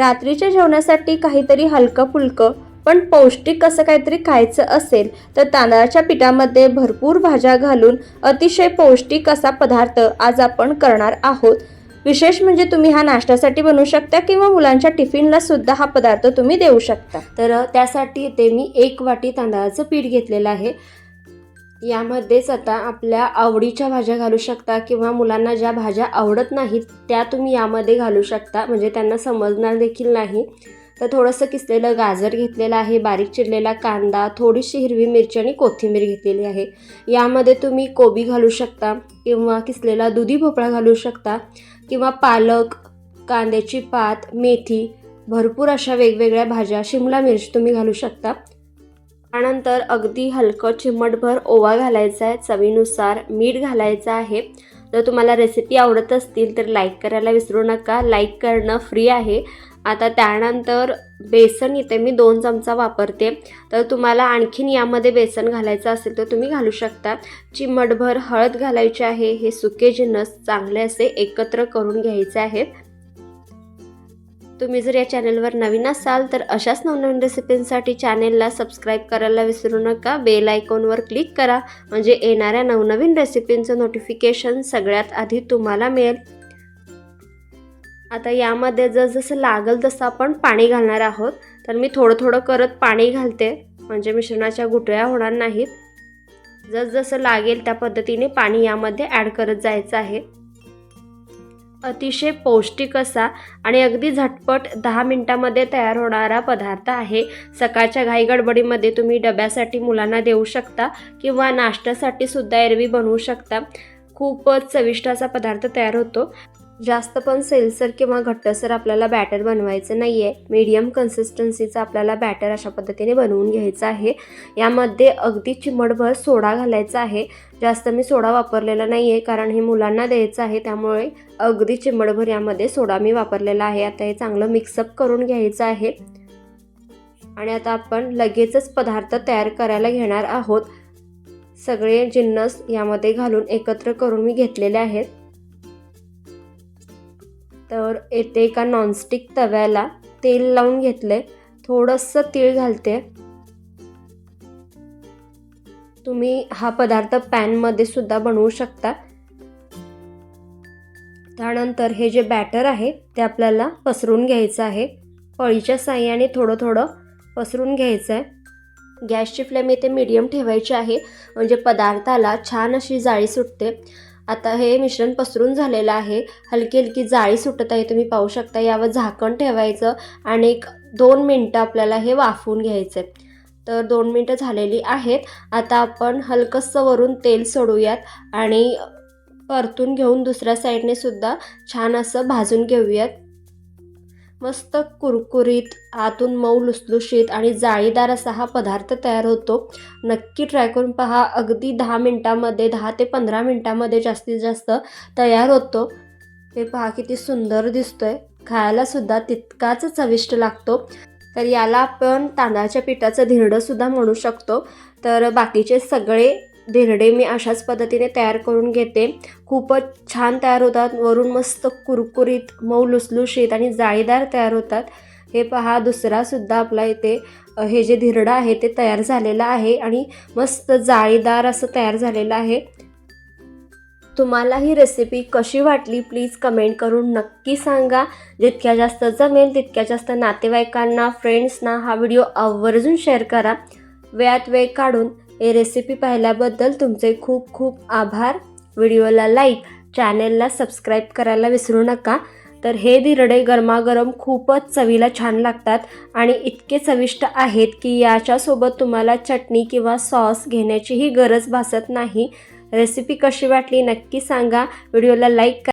रात्रीच्या जेवणासाठी काहीतरी हलकं फुलकं पण पौष्टिक असं काहीतरी खायचं असेल तर तांदळाच्या पिठामध्ये भरपूर भाज्या घालून अतिशय पौष्टिक असा पदार्थ आज आपण करणार आहोत. विशेष म्हणजे तुम्ही हा नाश्त्यासाठी बनवू शकता किंवा मुलांच्या टिफिनला सुद्धा हा पदार्थ तुम्ही देऊ शकता. तर त्यासाठी ते मी एक वाटी तांदळाचं पीठ घेतलेलं आहे. यामध्येच आता आपल्या आवडीच्या भाज्या घालू शकता किंवा मुलांना ज्या भाज्या आवडत नाहीत त्या तुम्ही यामध्ये घालू शकता. म्हणजे त्यांना समजणार देखील नाही. तर थोडंसं किसलेलं गाजर घेतलेलं आहे बारीक चिरलेला कांदा थोडीशी हिरवी मिरची आणि कोथिंबीर घेतलेली आहे. यामध्ये तुम्ही कोबी घालू शकता किंवा किसलेला दुधी भोपळा घालू शकता किंवा पालक कांद्याची पात मेथी भरपूर अशा वेगवेगळ्या भाज्या शिमला मिरची तुम्ही घालू शकता. त्यानंतर अगदी हलकं चिमटभर ओवा घालायचा आहे चवीनुसार मीठ घालायचं आहे. जर तुम्हाला रेसिपी आवडत असतील तर लाईक करायला विसरू नका. लाईक करणं फ्री आहे. आता त्यानंतर बेसन इथे मी दोन चमचा वापरते. तर तुम्हाला आणखीन यामध्ये बेसन घालायचं असेल तर तुम्ही घालू शकता. चिमटभर हळद घालायची आहे. हे सुके जिन्नस चांगले असे एकत्र करून घ्यायचे आहेत तुम्ही जर या चॅनलवर नवीन असाल तर अशाच नवनवीन रेसिपींसाठी चॅनेलला सबस्क्राईब करायला विसरू नका. बेल आयकॉनवर क्लिक करा. म्हणजे येणाऱ्या नवनवीन रेसिपींचं नोटिफिकेशन सगळ्यात आधी तुम्हाला मिळेल. आता यामध्ये जसजसं लागल तसं आपण पाणी घालणार आहोत. तर मी थोडं थोडं करत पाणी घालते. म्हणजे मिश्रणाच्या गुटळ्या होणार नाहीत. जसजसं लागेल त्या पद्धतीने पाणी यामध्ये ॲड करत जायचं आहे. अतिशय पौष्टिक असा आणि अगदी झटपट दहा मिनटामध्ये तयार होणारा पदार्थ आहे. सकाळच्या घाई गडबडीमध्ये तुम्ही डब्यासाठी मुलांना देऊ शकता किंवा नाश्त्यासाठी सुद्धा एरवी बनवू शकता. खूपच चविष्ट असा पदार्थ तयार होतो. जास्त पण सेलसर किंवा घट्टसर आपल्याला बॅटर बनवायचं नाही आहे मीडियम कन्सिस्टन्सीचं आपल्याला बॅटर अशा पद्धतीने बनवून घ्यायचं आहे. यामध्ये अगदी चिमडभर सोडा घालायचा आहे. जास्त मी सोडा वापरलेला नाही आहे कारण हे मुलांना द्यायचं आहे. त्यामुळे अगदी चिमडभर यामध्ये सोडा मी वापरलेला आहे. आता हे चांगलं मिक्सअप करून घ्यायचं आहे. आणि आता आपण लगेचच पदार्थ तयार करायला घेणार आहोत. सगळे जिन्नस यामध्ये घालून एकत्र करून मी घेतलेले आहेत. तर येते एका नॉनस्टिक तव्याला तेल लावून घेतलंय. थोडंसं तीळ घालते. तुम्ही हा पदार्थ पॅनमध्ये सुद्धा बनवू शकता. त्यानंतर हे जे बॅटर आहे ते आपल्याला पसरून घ्यायचं आहे. पळीच्या साह्याने थोडं थोडं पसरून घ्यायचं आहे गॅसची फ्लेम इथे मीडियम ठेवायची आहे. म्हणजे पदार्थाला छान अशी जाळी सुटते. आता हे मिश्रण पसरून झालेलं आहे. हलकी हलकी जाळी सुटत आहे. तुम्ही पाहू शकता यावर झाकण ठेवायचं आणि एक दोन मिनटं आपल्याला हे वाफवून घ्यायचं आहे तर दोन मिनटं झालेली आहेत. आता आपण हलकंसं वरून तेल सोडूयात आणि परतून घेऊन दुसऱ्या साईडने सुद्धा छान असं भाजून घेऊयात. मस्त कुरकुरीत आतून मऊ लुसलुशीत आणि जाळीदार असा हा पदार्थ तयार होतो. नक्की ट्राय करून पहा. अगदी दहा मिनटामध्ये दहा ते पंधरा मिनटामध्ये जास्तीत जास्त तयार होतो. हे पहा किती सुंदर दिसतोय. खायला सुद्धा तितकाच चविष्ट लागतो. तर याला आपण तांदळाच्या पिठाचं धिरडंसुद्धा म्हणू शकतो. तर बाकीचे सगळे धिरडे मी अशाच पद्धतीने तयार करून घेते. खूपच छान तयार होतात. वरून मस्त कुरकुरीत मऊ लुसलुशीत आणि जाळीदार तयार होतात. हे पहा दुसरासुद्धा आपला इथे हे जे धिरडं आहे ते तयार झालेलं आहे आणि मस्त जाळीदार असं तयार झालेलं आहे. तुम्हाला ही रेसिपी कशी वाटली प्लीज कमेंट करून नक्की सांगा. जितक्या जास्त जमेल तितक्या जास्त नातेवाईकांना फ्रेंड्सना हा व्हिडिओ आवर्जून शेअर करा. वेळात वेळ काढून हे रेसिपी पाहिल्याबद्दल तुमचे खूप खूप आभार. व्हिडिओला लाईक चॅनेलला सबस्क्राईब करायला विसरू नका. तर हे धिरडे गरमागरम खूपच चवीला छान लागतात आणि इतके चविष्ट आहेत की याच्यासोबत तुम्हाला चटणी किंवा सॉस घेण्याचीही गरज भासत नाही. रेसिपी कशी वाटली नक्की सांगा. व्हिडिओला लाईक